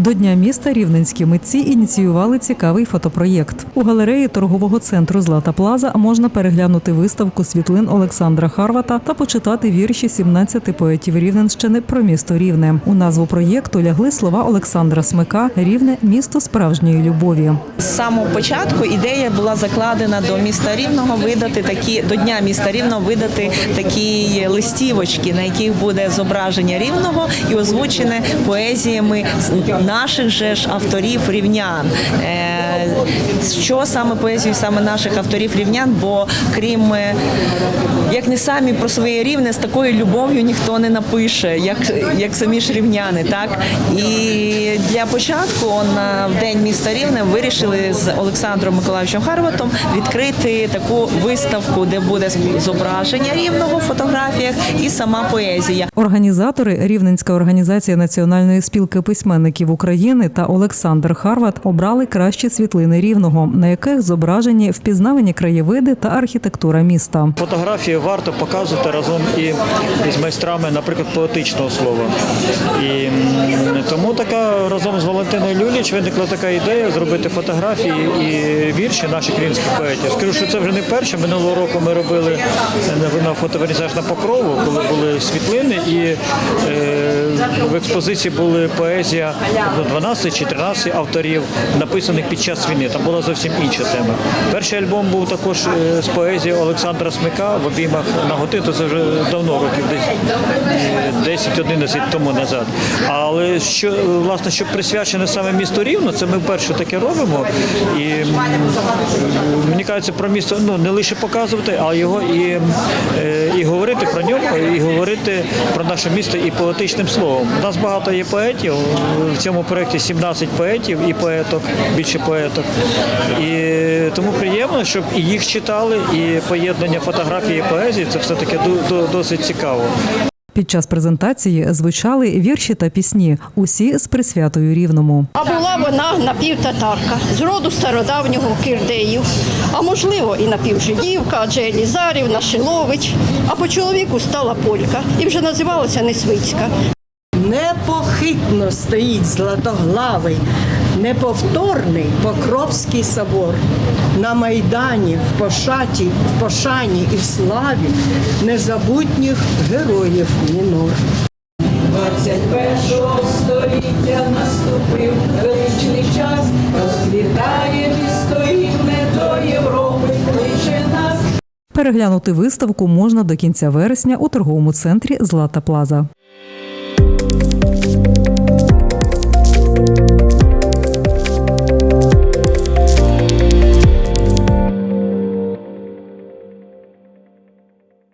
До Дня міста рівненські митці ініціювали цікавий фотопроєкт. У галереї торгового центру Злата Плаза можна переглянути виставку світлин Олександра Харвата та почитати вірші 17 поетів Рівненщини про місто Рівне. У назву проєкту лягли слова Олександра Смика Рівне місто справжньої любові. З самого початку ідея була закладена до міста Рівного видати такі до дня міста Рівного видати такі листівочки, на яких буде зображення рівного і озвучене поезіями наших же ж авторів рівнян. Що саме поезію саме наших авторів рівнян? Бо крім е, як не самі про своє рівне, з такою любов'ю ніхто не напише, як, як самі ж рівняни, так і для початку на день міста Рівне вирішили з Олександром Миколаївичем Харватом відкрити таку виставку, де буде зображення рівного в фотографіях і сама поезія. Організатори Рівненська організація Національної спілки письменників України та Олександр Харват обрали кращі світлини рівного, на яких зображені впізнавані краєвиди та архітектура міста. Фотографії варто показувати разом і з майстрами, наприклад, поетичного слова. І тому така разом з Валентиною Люліч виникла така ідея зробити фотографії і вірші наших рівненських поетів. Скажу, що це вже не перше. Минулого року ми робили е, на фотовернізаж на покрову, коли були світлини, і е, в експозиції були поезія ну, 12 чи 13 авторів, написаних під час війни. Там була зовсім інша тема. Перший альбом був також е, з поезії Олександра Смика в обіймах наготи, то це вже давно, років десь е, 10-11 тому назад. Але що власне, що присвячене саме місту Рівно, це ми вперше таке робимо. І мені кажеться про місто ну не лише показувати, а його і, е, говорити про нього, і говорити про наше місто і поетичним словом. У нас багато є поетів. В цьому проєкті 17 поетів і поеток, більше поеток. І тому приємно, щоб і їх читали, і поєднання фотографії і поезії це все таки досить цікаво. Під час презентації звучали вірші та пісні, усі з присвятою рівному. А була вона напівтатарка з роду стародавнього кирдеїв, а можливо і напівжидівка, адже Елізарів, Шилович, а по чоловіку стала полька і вже називалася Несвицька. Непохитно стоїть златоглавий, неповторний Покровський собор. На Майдані, в пошаті, в пошані і в славі незабутніх героїв мінор. 21 століття наступив величний час, розквітає місто до Європи, кличе нас. Переглянути виставку можна до кінця вересня у торговому центрі Злата Плаза.